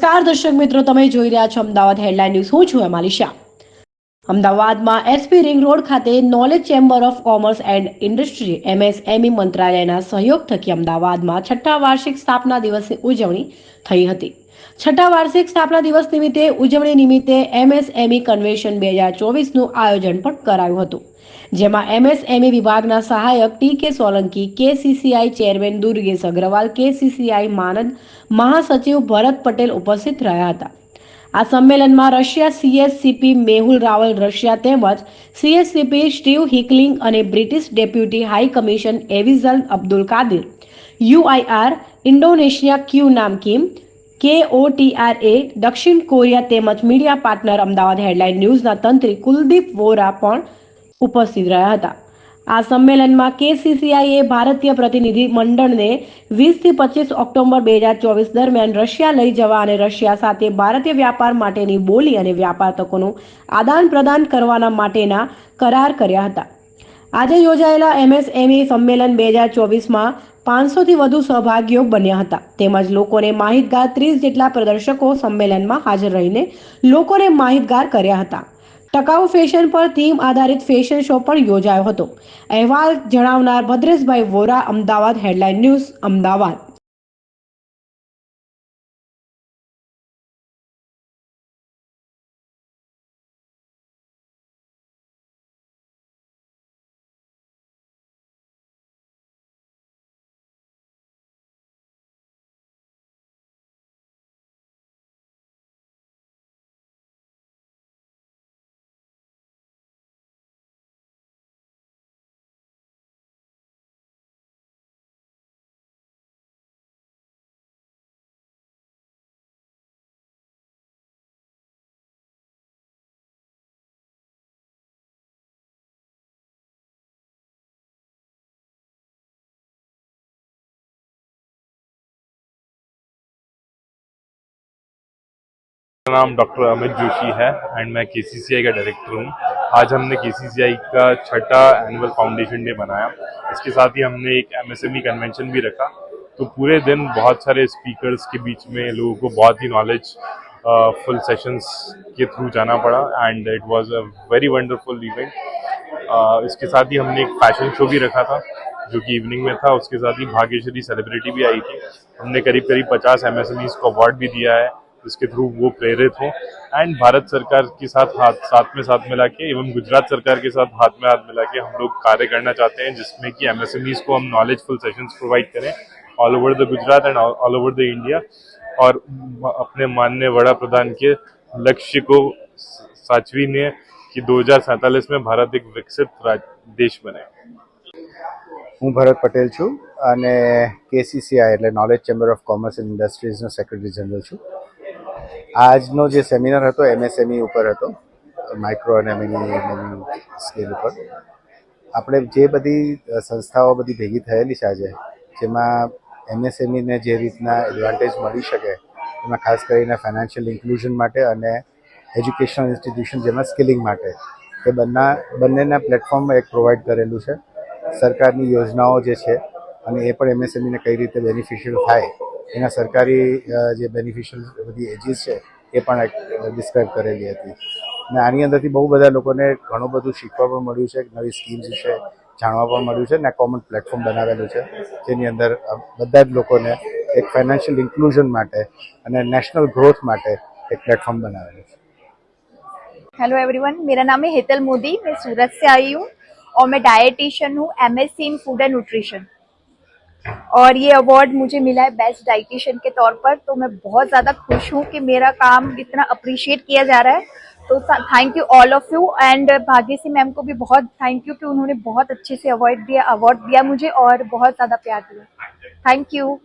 નમસ્કાર દર્શક મિત્રો તમે જોઈ રહ્યા છો અમદાવાદ હેડલાઇન ન્યૂઝ. હું છું હેમાલી શાહ. અમદાવાદમાં એસપી રિંગ રોડ ખાતે knowledge chamber of commerce and industry MSME મંત્રાલયના સહયોગ થકી અમદાવાદમાં છઠ્ઠા વાર્ષિક સ્થાપના દિવસની ઉજવણી થઈ હતી. છઠ્ઠા વાર્ષિક સ્થાપના દિવસ નિમિત્તે ઉજવણી નિમિત્તે એમએસએમઈ કન્વેન્શન બે હજાર ચોવીસનું આયોજન પણ કરાયું હતું. જેમાં એમએસએમઈ વિભાગના સહાયક T K Solanki KCCI chairman Durgesh Agrawal KCCI માનદ મહાસચિવ ભરત પટેલ ઉપસ્થિત રહ્યા હતા. આ સંમેલનમાં Russia CSCP Mehul Raval Russia તેમજ સીએસસીપી સ્ટીવ હિકલિંગ અને બ્રિટિશ ડેપ્યુટી હાઈ કમિશન એવિઝલ અબ્દુલ કાદિર, યુઆઈઆર, ઇન્ડોનેશિયા ક્યુ નામ નામકીમ કેઓટીઆરએ, દક્ષિણ કોરિયા તેમજ મીડિયા પાર્ટનર અમદાવાદ હેડલાઇન ન્યૂઝના તંત્રી કુલદીપ વોરા પણ ઉપસ્થિત રહ્યા હતા. આ સંમેલનમાં કેસીસીઆઈએ ભારતીય પ્રતિનિધિ મંડળને વીસથી પચીસ ઓક્ટોબર બે હજાર ચોવીસ દરમિયાન રશિયા લઈ જવા અને રશિયા સાથે ભારતીય વ્યાપાર માટેની બોલી અને વ્યાપાર તકોનું આદાન પ્રદાન કરવાના માટેના કરાર કર્યા હતા. આજે યોજાયેલા એમએસએમઈ સંમેલન બે હજાર ચોવીસમાં પાંચસોથી વધુ સહભાગીઓ બન્યા હતા. તેમજ લોકોને માહિતગાર ત્રીસ જેટલા પ્રદર્શકો સંમેલનમાં હાજર રહીને લોકોને માહિતગાર કર્યા હતા. ટકાઉ ફેશન પર થીમ આધારિત ફેશન શો પણ યોજાયો હતો. અહેવાલ જણાવનાર ભદ્રેશભાઈ વોરા, અમદાવાદ હેડલાઇન ન્યૂઝ, અમદાવાદ. मेरा नाम डॉक्टर अमित जोशी है एंड मैं के का डायरेक्टर हूँ। आज हमने के का छठा एनुअल फाउंडेशन डे मनाया इसके साथ ही हमने एक एमएसएमई कन्वेंशन भी रखा। तो पूरे दिन बहुत सारे स्पीकर्स के बीच में लोगों को बहुत ही नॉलेज फुल सेशंस के थ्रू जाना पड़ा and it was a very wonderful event इसके साथ ही हमने एक फ़ैशन शो भी रखा था, जो कि इवनिंग में था। उसके साथ ही भाग्यश्री सेलिब्रिटी भी आई थी। हमने करीब करीब पचास एमएसएमईज को अवार्ड भी दिया है। जिसके थ्रू वो प्रेरित हो एंड भारत सरकार के साथ हाथ साथ में साथ मिला के एवं गुजरात सरकार के साथ हाथ में हाथ मिला के हम लोग कार्य करना चाहते हैं जिसमें कि एमएसएमईज को हम नॉलेजफुल सेशंस प्रोवाइड करें all over the Gujarat and all over the India और अपने माननीय वड़ा प्रधान के लक्ष्य को साचवीने कि दो में ભારત એક વિકસિત રાજ- દેશ બને હું ભરત પટેલ છું અને કેસીસીઆઈ એટલે knowledge chamber of commerce and ઇન્ડસ્ટ્રીઝનો secretary general છું આજનો જે સેમિનાર હતો એમએસએમઈ ઉપર હતો માઇક્રો અને મિની સ્કેલ ઉપર, આપણે જે બધી સંસ્થાઓ બધી ભેગી થયેલી છે આજે, જેમાં એમએસએમઈને જે રીતના એડવાન્ટેજ મળી શકે, એમાં ખાસ કરીને ફાઇનાન્શિયલ ઇન્ક્લુઝન માટે અને એજ્યુકેશનલ ઇન્સ્ટિટ્યુશન જેમાં સ્કિલિંગ માટે, એ બંને બંનેના પ્લેટફોર્મ એક પ્રોવાઈડ કરેલું છે. સરકારની યોજનાઓ જે છે, અને એ પણ એમએસએમઈને કઈ રીતે બેનિફિશિયલ થાય એના સરકારી અ, જે બેનિફિશિયલ બધી એજીસ છે એ પણ એક ડિસ્ક્રાઇબ કરેલી હતી અને આની અંદરથી બહુ બધા લોકોને ઘણું બધું શીખવા પણ મળ્યું છે નવી સ્કીમ્સ વિશે જાણવા પણ મળ્યું છે અને કોમન પ્લેટફોર્મ બનાવેલું છે જેની અંદર અ, બધા જ લોકોને એક ફાઇનાન્શિયલ ઇન્ક્લુઝન માટે અને નેશનલ ગ્રોથ માટે એક પ્લેટફોર્મ બનાવેલું છે हेलो एवरीवन मेरा नाम है हेतल मोदी मैं सूरत से आई हूँ और मैं डाइटिशियन हूँ MSc in food and nutrition और ये अवार्ड मुझे मिला है बेस्ट डाइटिशियन के तौर पर तो मैं बहुत ज़्यादा खुश हूँ कि मेरा काम इतना अप्रिशिएट किया जा रहा है। तो thank you all of you and Bhagyashree ma'am को भी बहुत थैंक यू कि उन्होंने बहुत अच्छे से अवार्ड दिया अवार्ड दिया मुझे और बहुत ज़्यादा प्यार दिया। Thank you